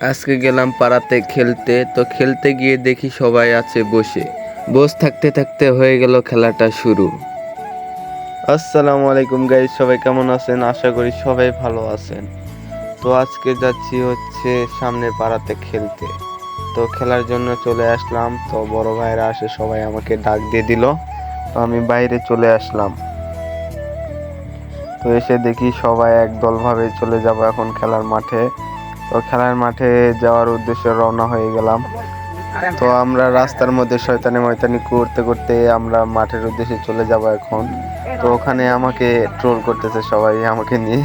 আজকে গেলাম পাড়াতে খেলতে, তো খেলতে গিয়ে দেখি সবাই আছে বসে। বস থাকতে থাকতে হয়ে গেল খেলাটা শুরু। আসসালামু আলাইকুম গাইজ সবাই কেমন আছেন? আশা করি সবাই ভালো আছেন। তো আজকে যাচ্ছি হচ্ছে সামনের পাড়াতে খেলতে। তো খেলার জন্য চলে আসলাম। তো বড় ভাইরা আসে, সবাই আমাকে ডাক দিয়ে দিল। তো আমি বাইরে চলে আসলাম। তো এসে দেখি সবাই একদলভাবে চলে যাব এখন খেলার মাঠে। তো খেলার মাঠে যাওয়ার উদ্দেশ্যে রওনা হয়ে গেলাম। তো আমরা রাস্তার মধ্যে শয়তানি ময়তানি করতে করতে আমরা মাঠের উদ্দেশ্যে চলে যাব এখন। তো ওখানে আমাকে ট্রোল করতেছে সবাই, আমাকে নিয়ে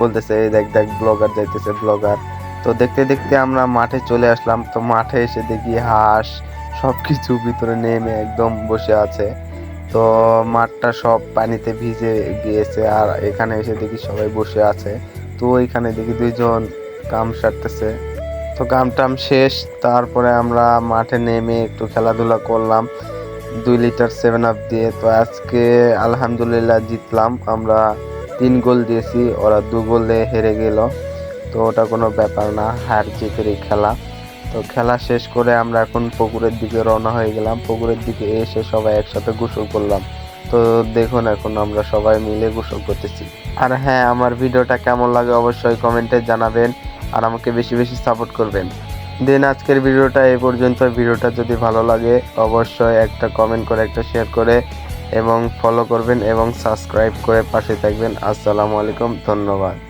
বলতেছে, এই দেখ দেখ ব্লগার যাইতেছে ব্লগার তো দেখতে দেখতে আমরা মাঠে চলে আসলাম। তো মাঠে এসে দেখি হাঁস সব কিছু ভিতরে নেমে একদম বসে আছে। তো মাঠটা সব পানিতে ভিজে গিয়েছে আর এখানে এসে দেখি সবাই বসে আছে। তো ওইখানে দেখি দুইজন কাম সারতেছে। তো কাম টাম শেষ, তারপরে আমরা মাঠে নেমে একটু খেলাধুলা করলাম। দুই লিটার সেভেন আপ দিয়ে। তো আজকে আলহামদুলিল্লাহ জিতলাম। আমরা তিন গোল দিয়েছি, ওরা দু গোলে হেরে গেল। তো ওটা কোনো ব্যাপার না, হার জিতেরই খেলা। তো খেলা শেষ করে আমরা এখন পুকুরের দিকে রওনা হয়ে গেলাম। পুকুরের দিকে এসে সবাই একসাথে গোসল করলাম। তো দেখুন এখন আমরা সবাই মিলে গোসল করতেছি। আর হ্যাঁ আমার ভিডিওটা কেমন লাগে অবশ্যই কমেন্টে জানাবেন। আর আমাকে বেশি বেশি সাপোর্ট করবেন। দেন আজকের ভিডিওটা এই পর্যন্ত ভিডিওটা যদি ভালো লাগে, অবশ্যই একটা কমেন্ট করে, একটা শেয়ার করে এবং ফলো করবেন এবং সাবস্ক্রাইব করে পাশে থাকবেন। আসসালামু আলাইকুম, ধন্যবাদ।